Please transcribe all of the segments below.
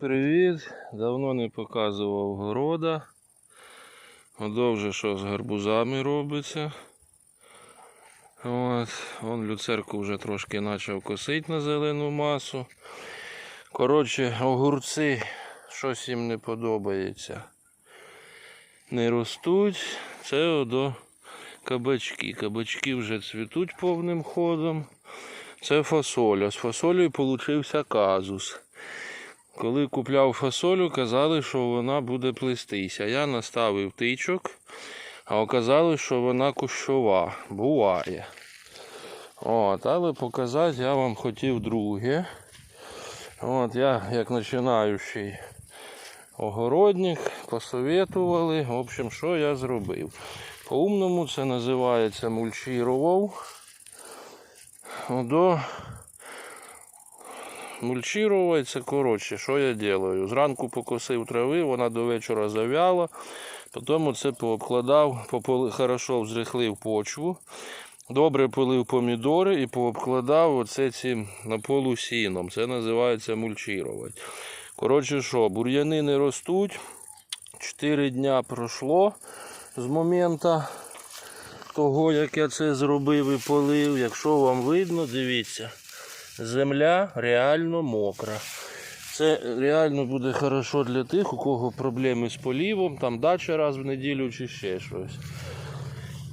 Привіт! Давно не показував города. Одовже що з гарбузами робиться. От, вон люцерку вже трошки почав косити на зелену масу. Коротше, огурці, щось їм не подобається. Не ростуть. Це одо кабачки. Кабачки вже цвітуть повним ходом. Це фасоля. З фасолею получився казус. Коли купляв фасолю, казали, що вона буде плестися. Я наставив тичок, а оказалось, що вона кущова. Буває. От, але показати я вам хотів друге. От, я, як починаючий огородник, посоветували. В общем, що я зробив. По-умному це називається мульчірував. До мульчірувати коротше, що я роблю? Зранку покосив трави, вона до вечора зав'яла, потім це пообкладав, пополи, хорошо взрихлив почву, добре полив помідори і пообкладав оце цим наполусіном. Це називається мульчірувати. Коротше що, бур'яни не ростуть. 4 дня пройшло з моменту того, як я це зробив і полив. Якщо вам видно, дивіться. Земля реально мокра. Це реально буде хорошо для тих, у кого проблеми з полівом, там дача раз в неділю чи ще щось.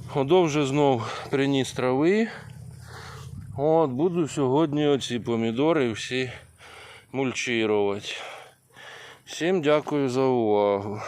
Ходов вже знов приніс трави. От, буду сьогодні оці помідори всі мульчірувати. Всім дякую за увагу.